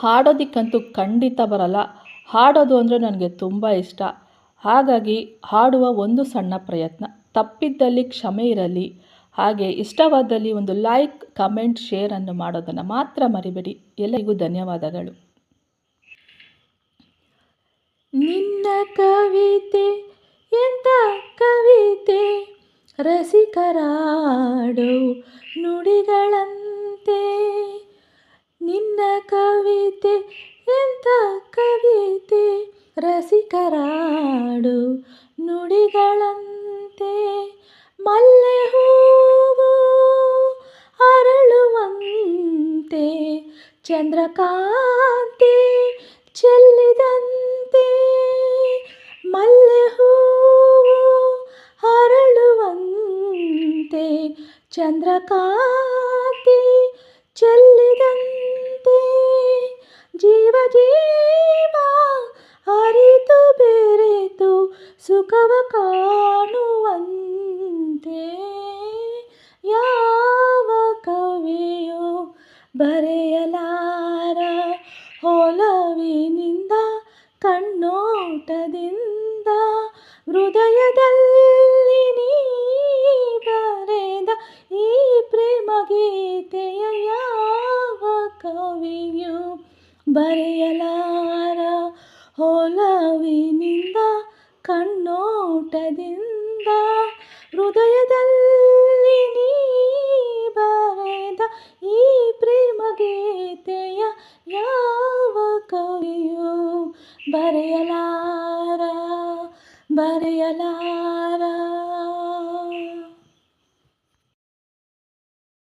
ಹಾಡೋದಕ್ಕಂತೂ ಖಂಡಿತ ಬರಲ್ಲ. ಹಾಡೋದು ಅಂದರೆ ನನಗೆ ತುಂಬ ಇಷ್ಟ. ಹಾಗಾಗಿ ಹಾಡುವ ಒಂದು ಸಣ್ಣ ಪ್ರಯತ್ನ. ತಪ್ಪಿದ್ದಲ್ಲಿ ಕ್ಷಮೆ ಇರಲಿ, ಹಾಗೆ ಇಷ್ಟವಾದಲ್ಲಿ ಒಂದು ಲೈಕ್ ಕಮೆಂಟ್ ಶೇರನ್ನು ಮಾಡೋದನ್ನು ಮಾತ್ರ ಮರಿಬೇಡಿ. ಎಲ್ಲರಿಗೂ ಧನ್ಯವಾದಗಳು. ನಿನ್ನ ಕವಿತೆ ಎಂಥ ಕವಿತೆ? ರಸಿಕರಾಡು ನುಡಿಗಳಂತೆ ಕವಿತೆ ಎಂಥ ಕವಿತೆ? ರಸಿಕರಾಡು ನುಡಿಗಳಂತೆ ಮಲ್ಲೆ ಹೂವು ಅರಳುವಂತೆ ಚಂದ್ರಕಾಂತಿ ಚೆಲ್ಲಿದಂತೆ ಮಲ್ಲೆ ಹೂವು ಅರಳುವಂತೆ ಚಂದ್ರಕಾಂತಿ ಸುಖವ ಕಾಣುವಂತೆ ಯಾವ ಕವಿಯು ಬರೆಯಲಾರ ಹೊಲವಿನಿಂದ ಕಣ್ಣೋಟದಿಂದ ಹೃದಯದಲ್ಲಿ ನೀ ಬರೆದ ಈ ಪ್ರೇಮ ಗೀತೆಯ ಯಾವ ಕವಿಯು ಬರೆಯಲಾರ ಒಲವಿನಿಂದ ಕಣ್ಣೋಟದಿಂದ ಹೃದಯದಲ್ಲಿ ನೀ ಬರೆದ ಈ ಪ್ರೇಮ ಗೀತೆಯ ಯಾವ ಕವಿಯು ಬರೆಯಲಾರ ಬರೆಯಲಾರ